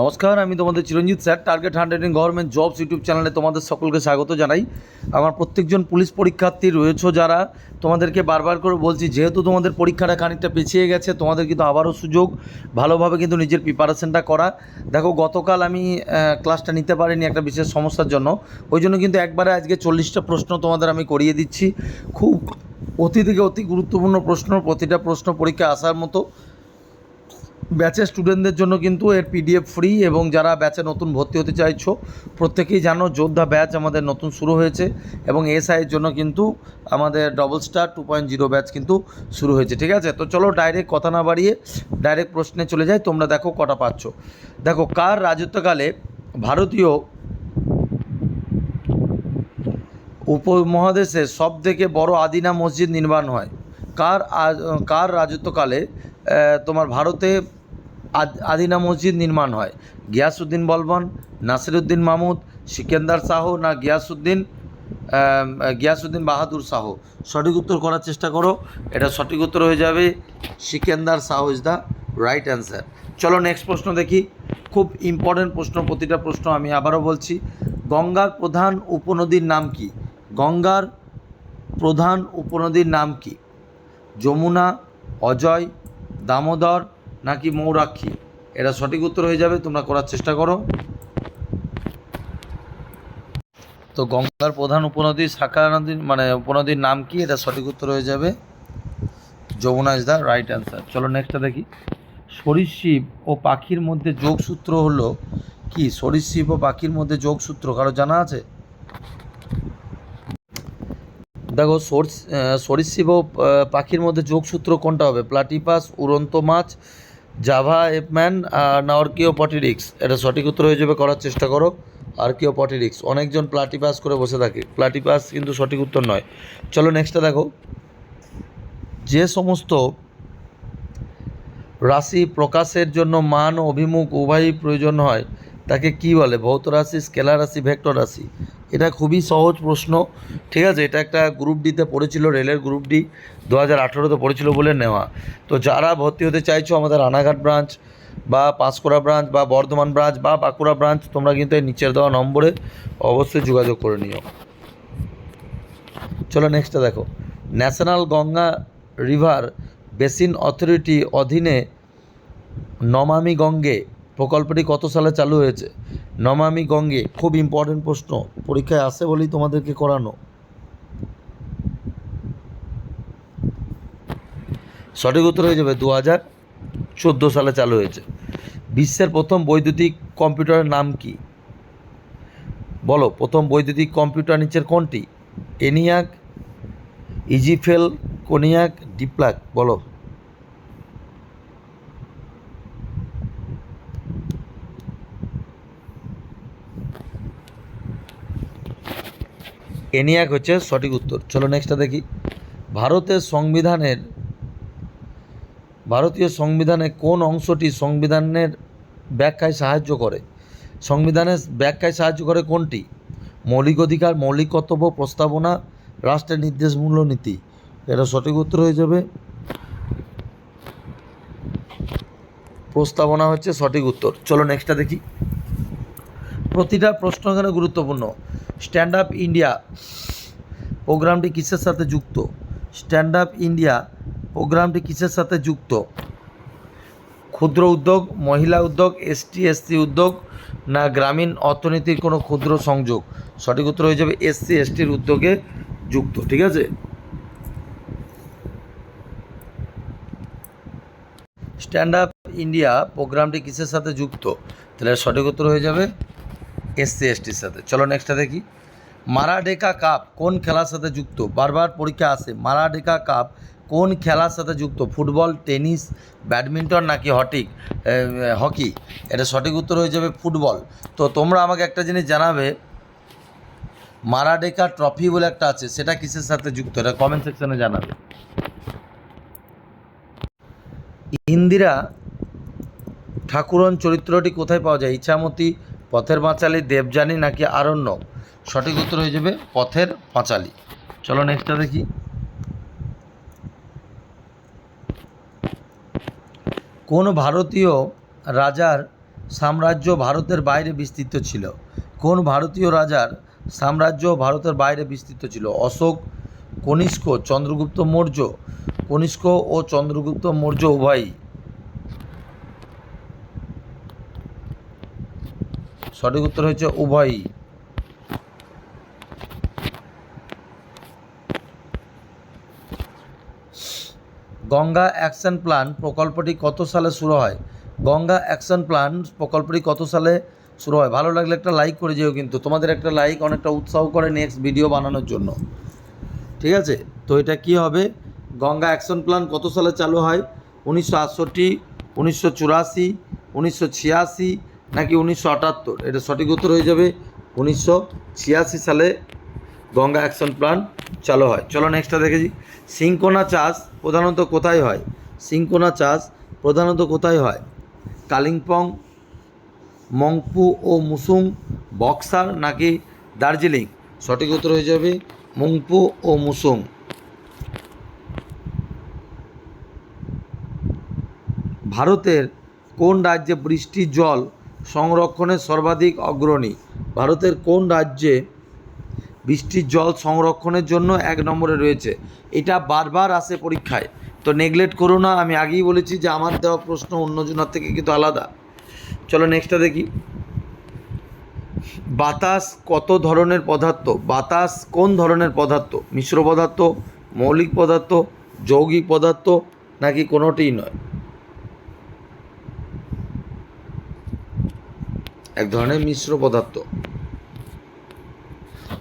নমস্কার, আমি তোমাদের Chiranjit sir target hundred in government jobs YouTube চ্যানেলে তোমাদের সকলকে স্বাগত জানাই। আমার প্রত্যেকজন পুলিশ পরীক্ষার্থী রয়েছে যারা, তোমাদেরকে বারবার করে বলছি, যেহেতু তোমাদের পরীক্ষাটা খানিকটা পিছিয়ে গেছে, তোমাদের কিন্তু আবারও সুযোগ, ভালোভাবে কিন্তু নিজের প্রিপারেশনটা করা। দেখো, গতকাল আমি ক্লাসটা নিতে পারিনি একটা বিশেষ সমস্যার জন্য, ওই জন্য কিন্তু একবারে আজকে চল্লিশটা প্রশ্ন তোমাদের আমি করিয়ে দিচ্ছি। খুব অতি থেকে অতি গুরুত্বপূর্ণ প্রশ্ন, প্রতিটা প্রশ্ন পরীক্ষা আসার মতো ব্যাচের স্টুডেন্টদের জন্য কিন্তু এর পিডিএফ ফ্রি এবং যারা ব্যাচে নতুন ভর্তি হতে চাইছো, প্রত্যেকেই জানো যোদ্ধা ব্যাচ আমাদের নতুন শুরু হয়েছে এবং এসআইয়ের জন্য কিন্তু আমাদের double star two point zero batch কিন্তু শুরু হয়েছে, ঠিক আছে? তো চলো ডাইরেক্ট কথা না বাড়িয়ে ডাইরেক্ট প্রশ্নে চলে যাই, তোমরা দেখো কটা পাচ্ছ। দেখো, কার রাজত্বকালে ভারতীয় উপমহাদেশে সব থেকে বড় আদিনা মসজিদ নির্মাণ হয়? কার কার রাজত্বকালে তোমার ভারতে আদিনা মসজিদ নির্মাণ হয়। গিয়াসুদ্দিন বলবন, নাসিরুদ্দিন মাহমুদ সিকেন্দার শাহ না গিয়াসুদ্দিন গিয়াসুদ্দিন বাহাদুর শাহ? সঠিক উত্তর করার চেষ্টা করো। এটা সঠিক উত্তর হয়ে যাবে Sikandar Shah is the right answer চলো নেক্সট প্রশ্ন দেখি। খুব ইম্পর্টেন্ট প্রশ্ন, প্রতিটা প্রশ্ন আমি আবারও বলছি। গঙ্গার প্রধান উপনদীর নাম কি? গঙ্গার প্রধান উপনদীর নাম কি? যমুনা, অজয়, দামোদর নাকি মৌরাক্ষী? এটা সঠিক উত্তর হয়ে যাবে, তোমরা করার চেষ্টা করো। তো গঙ্গার প্রধান উপনদী শাখা নদীর মানে উপনদীর নাম কি? এটা সঠিক উত্তর হয়ে যাবে। Jamuna is the right answer চলো নেক্সটটা দেখি। সরীসৃপ ও পাখির মধ্যে যোগসূত্র হলো কি? সরীসৃপ ও পাখির মধ্যে যোগসূত্র কারও জানা আছে? দেখো, সোর্স সরীসৃপ ও পাখির মধ্যে যোগসূত্র কোনটা হবে? প্লাটিপাস, উড়ন্ত মাছ জাভা এপম্যান না অর্কিও পটিরিক্স এটা সঠিক উত্তর হয়ে যাবে, করার চেষ্টা করো। আর্কিও পটিরিক্স অনেকজন প্লাটিপাস করে বসে থাকে। প্লাটিপাস কিন্তু সঠিক উত্তর নয়। চলো নেক্সটটা দেখো। যে সমস্ত রাশি প্রকাশের জন্য মান, অভিমুখ, উভয়ই প্রয়োজন হয় তাকে কি বলে? ভৌত রাশি, স্কেলার রাশি, ভেক্টর রাশি? এটা খুবই সহজ প্রশ্ন। ঠিক আছে, এটা একটা গ্রুপ ডিতে পড়েছিল, রেলের গ্রুপ ডি দু হাজার আঠেরোতে পড়েছিল বলে নেওয়া। তো যারা ভর্তি হতে চাইছো, আমাদের রানাঘাট ব্রাঞ্চ বা পাঁশকুড়া ব্রাঞ্চ বা বর্ধমান ব্রাঞ্চ বা বাঁকুড়া ব্রাঞ্চ তোমরা কিন্তু এই নিচের দেওয়া নম্বরে অবশ্যই যোগাযোগ করে নিও। চলো নেক্সটটা দেখো। National Ganga river basin authority অধীনে নমামি গঙ্গে প্রকল্পটি কত সালে চালু হয়েছে? নমামি গঙ্গে খুব ইম্পর্টেন্ট প্রশ্ন। পরীক্ষায় আসে বলেই তোমাদেরকে করানো। সঠিক উত্তর হয়ে যাবে দু হাজার চোদ্দ সালে চালু হয়েছে। বিশ্বের প্রথম বৈদ্যুতিক কম্পিউটারের নাম কি? বলো, প্রথম বৈদ্যুতিক কম্পিউটার নিচের কোনটি? এনিয়াক, ইজিফেল, কোনিয়াক, ডিপ্লাক, বলো। এনিয়াক হচ্ছে সঠিক উত্তর। চলো নেক্সটটা দেখি। ভারতের সংবিধানের, ভারতীয় সংবিধানে কোন অংশটি সংবিধানের ব্যাখ্যায় সাহায্য করে? সংবিধানের ব্যাখ্যায় সাহায্য করে কোনটি? মৌলিক অধিকার, মৌলিক কর্তব্য, প্রস্তাবনা, রাষ্ট্রের নির্দেশমূলক নীতি এটা সঠিক উত্তর হয়ে যাবে। প্রস্তাবনা হচ্ছে সঠিক উত্তর। চলো নেক্সটটা দেখি। প্রতিটা প্রশ্ন এখানে গুরুত্বপূর্ণ। স্ট্যান্ড আপ ইন্ডিয়া প্রোগ্রামটি কিসের সাথে যুক্ত? স্ট্যান্ড আপ ইন্ডিয়া প্রোগ্রামটি কিসের সাথে যুক্ত? ক্ষুদ্র উদ্যোগ, মহিলা উদ্যোগ, এসটি, এসসি উদ্যোগ না গ্রামীণ অর্থনীতির কোনো ক্ষুদ্র সংযোগ? সঠিক উত্তর হয়ে যাবে এসসি, এসটির উদ্যোগে যুক্ত, ঠিক আছে? স্ট্যান্ড আপ ইন্ডিয়া প্রোগ্রামটি কিসের সাথে যুক্ত? তাহলে সঠিক উত্তর হয়ে যাবে এসসি এসটির সাথে। চলো নেক্সটটা দেখি। মারাডেকা কাপ কোন খেলার সাথে যুক্ত? বারবার পরীক্ষা আসে মারাডেকা কাপ কোন খেলার সাথে যুক্ত? ফুটবল, টেনিস, ব্যাডমিন্টন নাকি হটিক? হকি? এটা সঠিক উত্তর হয়ে যাবে ফুটবল। তো তোমরা আমাকে একটা জিনিস জানাবে, মারাডেকা ট্রফি বলে একটা আছে, সেটা কিসের সাথে যুক্ত? এটা কমেন্ট সেকশনে জানাবে। ইন্দিরা ঠাকুরন চরিত্রটি কোথায় পাওয়া যায়? ইচ্ছামতি পথের পাঁচালী, দেবযানী নাকি আরণ্য? সঠিক উত্তর হয়ে যাবে পথের পাঁচালী। চলো নেক্সটটা দেখি। কোন ভারতীয় রাজার সাম্রাজ্য ভারতের বাইরে বিস্তৃত ছিল? কোন ভারতীয় রাজার সাম্রাজ্য ভারতের বাইরে বিস্তৃত ছিল? অশোক, কনিষ্ক, চন্দ্রগুপ্ত মৌর্য, কনিষ্ক ও চন্দ্রগুপ্ত মৌর্য উভয়ই। সঠিক উত্তর হচ্ছে উভয়ই। গঙ্গা অ্যাকশন প্ল্যান প্রকল্পটি কত সালে শুরু হয়? গঙ্গা অ্যাকশন প্ল্যান প্রকল্পটি কত সালে শুরু হয়? ভালো লাগলে একটা লাইক করে যেও কিন্তু। তোমাদের একটা লাইক অনেকটা উৎসাহ করে নেক্সট ভিডিও বানানোর জন্য। ঠিক আছে? তো এটা কি হবে? গঙ্গা অ্যাকশন প্ল্যান কত সালে চালু হয়? উনিশশো আটষট্টি, উনিশশো চুরাশি, উনিশশো ছিয়াশি নাকি উনিশশো আটাত্তর? এটা সঠিক উত্তর হয়ে যাবে উনিশশো ছিয়াশি সালে গঙ্গা অ্যাকশন প্ল্যান চালু হয়। চলো নেক্সটটা দেখেছি। সিংকোনা চাষ প্রধানত কোথায় হয়? সিংকোনা চাষ প্রধানত কোথায় হয়? কালিম্পং, মংপু ও মুসুং, বক্সার নাকি দার্জিলিং? সঠিক উত্তর হয়ে যাবে মংপু ও মুসুং। ভারতের কোন রাজ্যে বৃষ্টির জল সংরক্ষণে সর্বাধিক অগ্রণী। ভারতের কোন রাজ্যে বৃষ্টির জল সংরক্ষণের জন্য এক নম্বরে রয়েছে? এটা বারবার আসে পরীক্ষায়। তো নেগলেক্ট করো না, আমি আগেই বলেছি যে আমার দেওয়া প্রশ্ন অন্যজনের থেকে কিন্তু আলাদা। চলো নেক্সটটা দেখি। বাতাস কত ধরনের পদার্থ? বাতাস কোন ধরনের পদার্থ? মিশ্র পদার্থ, মৌলিক পদার্থ, যৌগিক পদার্থ, নাকি কোনোটিই নয়? এক ধরনের মিশ্র পদার্থ।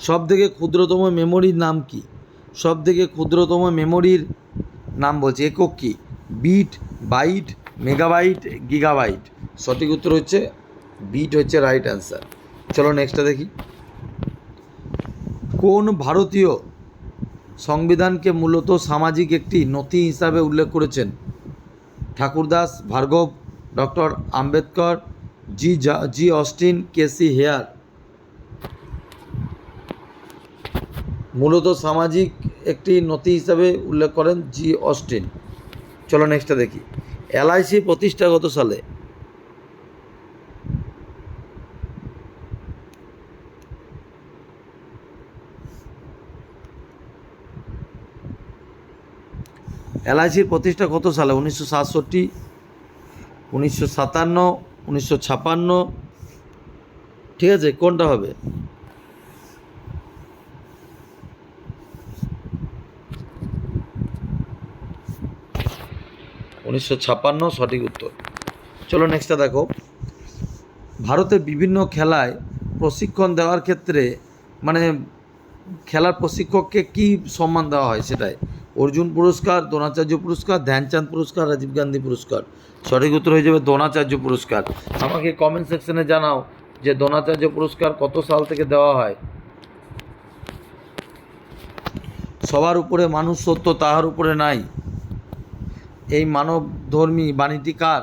সব থেকে ক্ষুদ্রতম মেমোরির নাম কি? সব থেকে ক্ষুদ্রতম মেমোরির নাম বলছে একক কি? Bit, byte, megabyte, gigabyte. সঠিক উত্তর হচ্ছে বিট হচ্ছে রাইট অ্যান্সার। চলো নেক্সটটা দেখি। কোন ভারতীয় সংবিধানকে মূলত সামাজিক একটি নথি হিসাবে উল্লেখ করেছেন? ঠাকুরদাস, ভার্গব, ডক্টর আম্বেদকর জি জা, অস্টিন, কেসি, হেয়ার। মূলত সামাজিক একটি নথি হিসাবে উল্লেখ করেন জি, অস্টিন। চলো নেক্সটটা দেখি। এলআইসি প্রতিষ্ঠা কত সালে এলআইসির প্রতিষ্ঠা কত সালে উনিশশো সাতষট্টি, উনিশশো সাতান্ন উনিশশো ছাপান্ন। ঠিক আছে, কোনটা হবে? উনিশশো ছাপান্ন সঠিক উত্তর। চলো নেক্সটটা দেখো। ভারতের বিভিন্ন খেলায় প্রশিক্ষণ দেওয়ার ক্ষেত্রে মানে খেলার প্রশিক্ষককে কি সম্মান দেওয়া হয় সেটাই। অর্জুন পুরস্কার, দ্রোণাচার্য পুরস্কার, ধ্যানচাঁদ পুরস্কার, রাজীব গান্ধী পুরস্কার। সঠিক উত্তর হয়ে যাবে দ্রোণাচার্য পুরস্কার। আমাকে কমেন্ট সেকশনে জানাও যে দ্রোণাচার্য পুরস্কার কত সাল থেকে দেওয়া হয়। সবার উপরে মানুষ সত্য, তাহার উপরে নাই। এই মানবধর্মী বাণীটি কার?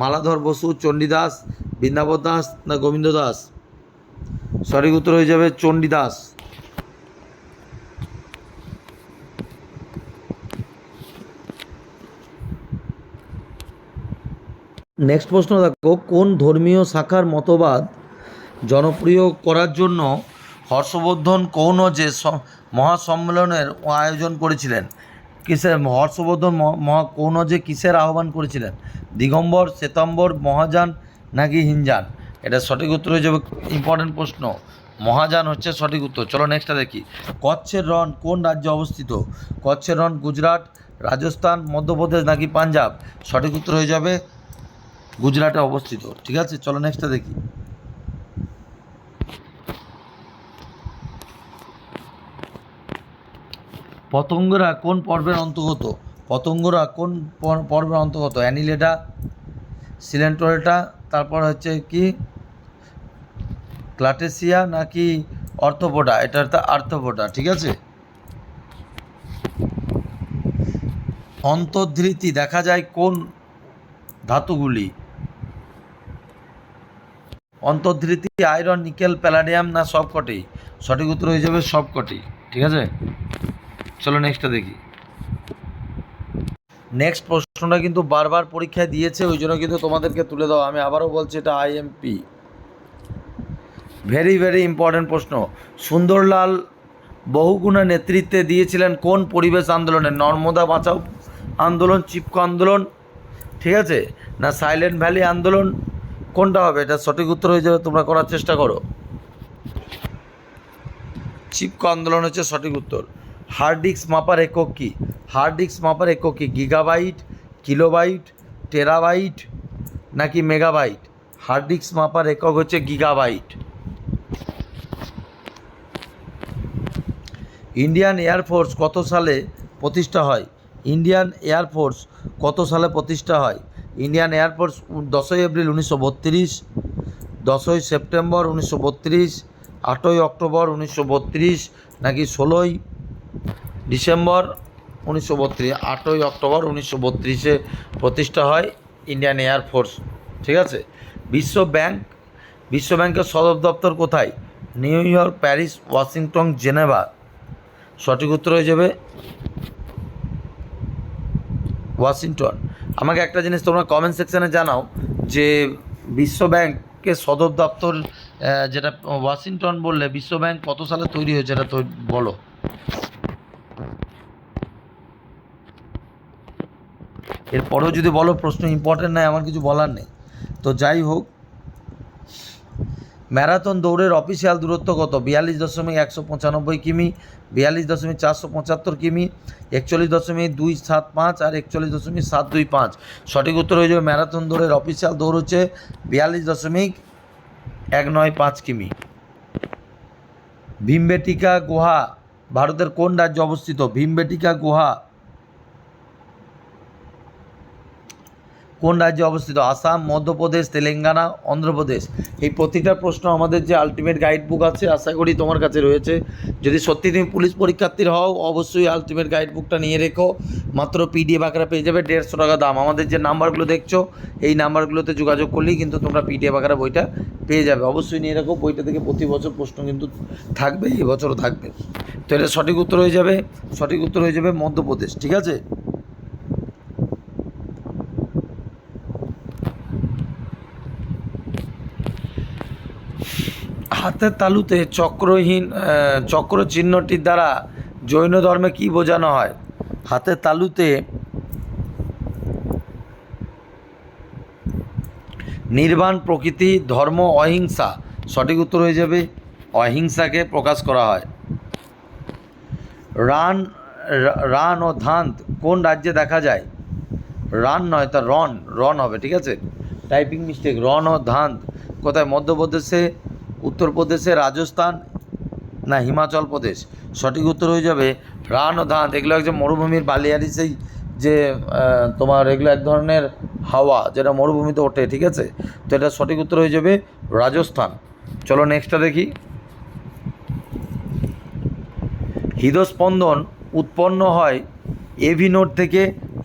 মালাধর বসু, চণ্ডীদাস বৃন্দাবন দাস না গোবিন্দ দাস সঠিক উত্তর হয়ে যাবে চণ্ডীদাস। নেক্সট প্রশ্ন দেখো, কোন ধর্মীয় শাখার মতবাদ জনপ্রিয় করার জন্য হর্ষবর্ধন কৌনজে মহাসম্মেলনের আয়োজন করেছিলেন? কিসের হর্ষবর্ধন মহা কৌনজে কিসের আহ্বান করেছিলেন? দিগম্বর, শ্বেতাম্বর, মহাযান নাকি হিনজান এটা সঠিক উত্তর হয়ে যাবে ইম্পর্টেন্ট প্রশ্ন। মহাযান হচ্ছে সঠিক উত্তর। চলো নেক্সটটা দেখি। কচ্ছের রন কোন রাজ্যে অবস্থিত? কচ্ছের রন গুজরাট, রাজস্থান, মধ্যপ্রদেশ নাকি পাঞ্জাব? সঠিক উত্তর হয়ে যাবে গুজরাটে অবস্থিত। ঠিক আছে? চলো নেক্সটটা দেখি। পতঙ্গরা কোন পর্বের অন্তর্গত? পতঙ্গরা কোন পর্বের অন্তর্গত? অ্যানিলেটা সিলেন্টোরেটা, তারপর হচ্ছে কি? ক্লাটেসিয়া নাকি অর্থোপোডা? এটা হচ্ছে আর্থোপোডা, ঠিক আছে? অন্তর্ধৃতি দেখা যায় কোন ধাতুগুলি? অন্তর্ধৃতি, আয়রন, নিকেল, প্যালাডিয়াম, না সবকটি? সঠিক উত্তর হয়ে যাবে সবকটি। ঠিক আছে? চলো নেক্সটটা দেখি। নেক্সট প্রশ্নটা কিন্তু বারবার পরীক্ষায় দিয়েছে, ওই জন্য কিন্তু তোমাদেরকে তুলে দাও। আমি আবারও বলছি, এটা আইএমপি ভেরি ভেরি ইম্পর্ট্যান্ট প্রশ্ন। সুন্দরলাল বহুগুণা নেতৃত্বে দিয়েছিলেন কোন পরিবেশ আন্দোলনে? নর্মদা বাঁচাও আন্দোলন, চিপকো আন্দোলন, ঠিক আছে? না সাইলেন্ট ভ্যালি আন্দোলন? কোনটা হবে? এটা সঠিক উত্তর হয়ে যাবে, তোমরা করার চেষ্টা করো। চিপকো আন্দোলন হচ্ছে সঠিক উত্তর। হার্ড ডিস্ক মাপার একক কী? হার্ড ডিস্ক মাপার একক কী? গিগাবাইট, কিলোবাইট, টেরাবাইট নাকি মেগাবাইট? হার্ড ডিস্ক মাপার একক হচ্ছে গিগাবাইট। ইন্ডিয়ান এয়ারফোর্স কত সালে প্রতিষ্ঠা হয়? ইন্ডিয়ান এয়ারফোর্স কত সালে প্রতিষ্ঠা হয়? ইন্ডিয়ান এয়ারফোর্স দশই এপ্রিল উনিশশো বত্রিশ, দশই সেপ্টেম্বর উনিশশো বত্রিশ, আটই অক্টোবর উনিশশো বত্রিশ, নাকি ষোলোই ডিসেম্বর উনিশশো বত্রিশ, আটই অক্টোবর উনিশশো বত্রিশে প্রতিষ্ঠা হয় ইন্ডিয়ান এয়ারফোর্স ঠিক আছে? বিশ্ব ব্যাংক, বিশ্ব ব্যাংকের সদর দপ্তর কোথায়? New York, Paris, Washington, Geneva. সঠিক উত্তর হয়ে যাবে ওয়াশিংটন। আমাকে একটা জিনিস তোমরা কমেন্ট সেকশানে জানাও যে বিশ্ব ব্যাংকের সদর দপ্তর যেটা ওয়াশিংটন বললে বিশ্ব ব্যাংক কত সালে তৈরি হয়েছে এটা তো বলো। এরপরেও যদি বলো প্রশ্ন ইম্পর্টেন্ট নয় আমার কিছু বলার নেই। তো যাই হোক, ম্যারাথন দৌড়ের অফিসিয়াল দূরত্ব কত? বিয়াল্লিশ দশমিক একশো পঁচানব্বই কিমি, বিয়াল্লিশ দশমিক চারশো পঁচাত্তর কিমি একচল্লিশ দশমিক দুই সাত পাঁচ আর একচল্লিশ দশমিক সাত দুই পাঁচ। সঠিক উত্তর হয়ে যাবে ম্যারাথন দৌড়ের অফিসিয়াল দৌড় হচ্ছে বিয়াল্লিশ দশমিক এক নয় পাঁচ কিমি। ভীমবেটিকা গুহা, ভারতের কোন রাজ্যে অবস্থিত? ভীমবেটিকা গুহা কোন রাজ্যে অবস্থিত? আসাম, মধ্যপ্রদেশ, তেলেঙ্গানা, অন্ধ্রপ্রদেশ। এই প্রতিটা প্রশ্ন আমাদের যে আলটিমেট গাইড বুক আছে, আশা করি তোমার কাছে রয়েছে। যদি সত্যি তুমি পুলিশ পরীক্ষার্থীর হও, অবশ্যই আলটিমেট গাইড বুকটা নিয়ে রেখো। মাত্র পিডিএফ আকারে পেয়ে যাবে দেড়শো টাকা দাম। আমাদের যে নাম্বারগুলো দেখছ, এই নাম্বারগুলোতে যোগাযোগ করলেই কিন্তু তোমরা পিডিএফ আকারে বইটা পেয়ে যাবে। অবশ্যই নিয়ে রাখো, বইটা থেকে প্রতি বছর প্রশ্ন কিন্তু থাকবে এই বছরও থাকবে। তো এটা সঠিক উত্তর হয়ে যাবে, সঠিক উত্তর হয়ে যাবে মধ্যপ্রদেশ, ঠিক আছে? হাতের তালুতে চক্রহীন চক্র চিহ্নটির দ্বারা জৈন ধর্মে কি বোঝানো হয়? হাতের তালুতে নির্বাণ, প্রকৃতি, ধর্ম, অহিংসা। সঠিক উত্তর হয়ে যাবে, অহিংসাকে প্রকাশ করা হয়। রান রান ও ধান্ত, কোন রাজ্যে দেখা যায়? রান নয়, তা রন রন হবে, ঠিক আছে? টাইপিং মিস্টেক রন ও ধান্ত। কোথায় মধ্যপ্রদেশে উত্তরপ্রদেশে রাজস্থান, না হিমাচল প্রদেশ? সঠিক উত্তর হয়ে যাবে রান ও ধান এগুলো একজন মরুভূমির বালিয়ারি সেই যে তোমার এগুলো এক ধরনের হাওয়া যেটা মরুভূমিতে ওঠে, ঠিক আছে? তো এটা সঠিক উত্তর হয়ে যাবে রাজস্থান। চলো নেক্সটটা দেখি। হৃদস্পন্দন উৎপন্ন হয় এভি নোট থেকে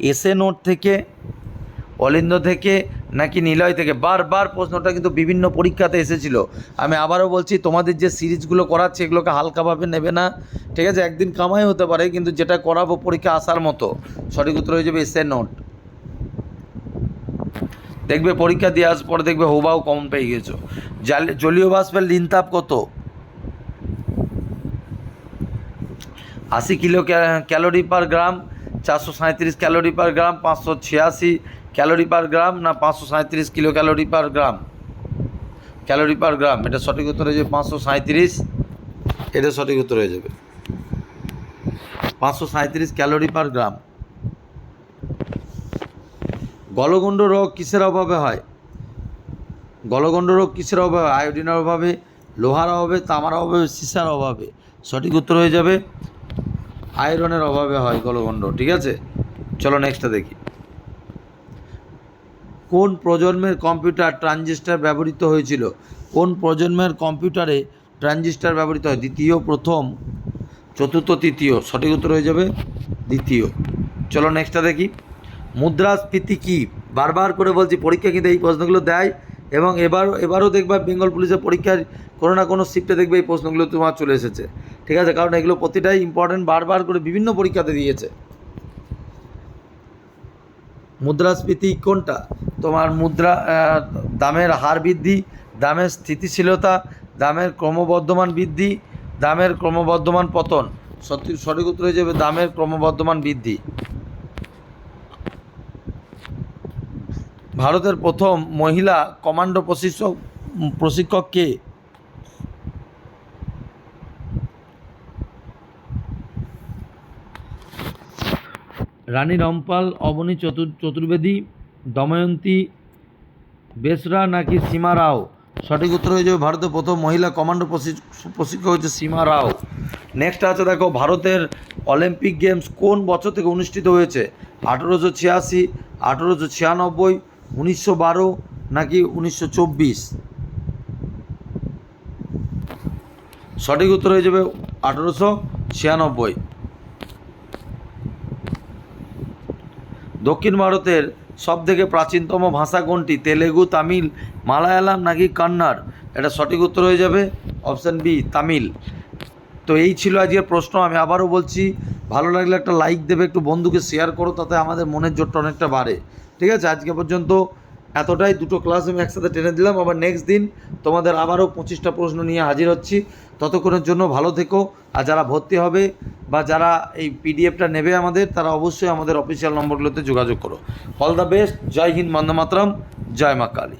এসএ নোট থেকে, অলিন্দ থেকে নাকি নিলয় থেকে? বারবার প্রশ্নটা কিন্তু বিভিন্ন পরীক্ষাতে এসেছিল। আমি আবারও বলছি, তোমাদের যে সিরিজগুলো করাচ্ছে, এগুলোকে হালকাভাবে নেবে না। ঠিক আছে, একদিন কামাই হতে পারে, কিন্তু যেটা করাবো পরীক্ষা আসার মতো। সঠিক উত্তর হয়ে যাবে এসে নোট। দেখবে পরীক্ষা দিয়ে আসার পরে দেখবে হোবাও কম পেয়ে গেছো। জাল জলীয় বাষ্পের লিনতাপ কত? আশি কিলো ক্যালোরি পার গ্রাম। চারশো সাঁত্রিশ ক্যালোরি পার গ্রাম, পাঁচশো ছিয়াশি ক্যালোরি পার গ্রাম না পাঁচশো সাঁত্রিশ kilo calorie per gram? Calorie per gram, এটা সঠিক উত্তর হয়ে যাবে পাঁচশো সাঁত্রিশ এটা সঠিক উত্তর হয়ে যাবে। পাঁচশো সাঁত্রিশ ক্যালোরি পার গ্রাম। গলগণ্ড রোগ কিসের অভাবে হয়? গলগণ্ড রোগ কিসের অভাবে আয়োডিনের অভাবে, লোহার অভাবে, তামার অভাবে, সীসার অভাবে। সঠিক উত্তর হয়ে যাবে আয়রনের অভাবে হয় গলগণ্ড ঠিক আছে? চলো নেক্সটটা দেখি। কোন প্রজন্মের কম্পিউটার ট্রানজিস্টার ব্যবহৃত হয়েছিল? কোন প্রজন্মের কম্পিউটারে ট্রানজিস্টার ব্যবহৃত হয়? দ্বিতীয়, প্রথম, চতুর্থ, তৃতীয়, সঠিক উত্তর হয়ে যাবে দ্বিতীয়। চলো নেক্সটটা দেখি। মুদ্রাস্ফীতি কী? বারবার করে বলছি, পরীক্ষা কিন্তু এই প্রশ্নগুলো দেয় এবং এবার, এবারও দেখবা বেঙ্গল পুলিশের পরীক্ষার কোনো না কোনো শিফটে দেখবে এই প্রশ্নগুলো তোমার চলে এসেছে। ঠিক আছে? কারণ এগুলো প্রতিটাই ইম্পর্টেন্ট বারবার করে বিভিন্ন পরীক্ষাতে দিয়েছে। মুদ্রাস্ফীতি কোনটা? তোমার মুদ্রা দামের হার বৃদ্ধি, দামের স্থিতিশীলতা, দামের ক্রমবর্ধমান বৃদ্ধি, দামের ক্রমবর্ধমান পতন। সত্যি, সঠিক উত্তর হয়ে যাবে দামের ক্রমবর্ধমান বৃদ্ধি। ভারতের প্রথম মহিলা কমান্ডো প্রশিক্ষক প্রশিক্ষক কে? রানী রামপাল, অবনী চতুর, চতুর্বেদী, দময়ন্তী, বেসরা নাকি সীমা রাও? সঠিক উত্তর হয়ে যাবে ভারতের প্রথম মহিলা কমান্ডো প্রশিক- প্রশিক্ষক হচ্ছে সীমা রাও। নেক্সট আছে দেখো, ভারতের অলিম্পিক গেমস কোন বছর থেকে অনুষ্ঠিত হয়েছে? আঠেরোশো ছিয়াশি, আঠেরোশো ছিয়ানব্বই, উনিশশো বারো নাকি উনিশশো চব্বিশ? সঠিক উত্তর হয়ে যাবে আঠেরোশো ছিয়ানব্বই। দক্ষিণ ভারতের সবথেকে প্রাচীনতম ভাষা কোনটি? তেলেগু, তামিল, মালায়ালাম নাকি কান্নাড়? এটা সঠিক উত্তর হয়ে যাবে অপশান বি, তামিল। তো এই ছিল আজকের প্রশ্ন, আমি আবারও বলছি, ভালো লাগলে একটা লাইক দেবে, একটু বন্ধুকে শেয়ার করো, তাতে আমাদের মনের জোরটা অনেকটা বাড়ে। ঠিক আছে, আজকে পর্যন্ত এতটাই দুটো ক্লাস আমি একসাথে টেনে দিলাম। আবার নেক্সট দিন তোমাদের আবারও পঁচিশটা প্রশ্ন নিয়ে হাজির হচ্ছি। ততক্ষণের জন্য ভালো থেকো। আর যারা ভর্তি হবে বা যারা এই পিডিএফটা নেবে আমাদের, তারা অবশ্যই আমাদের অফিসিয়াল নম্বরগুলোতে যোগাযোগ করো। অল দ্য বেস্ট জয় হিন্দ বন্দে মাতরম। জয় মা কালী।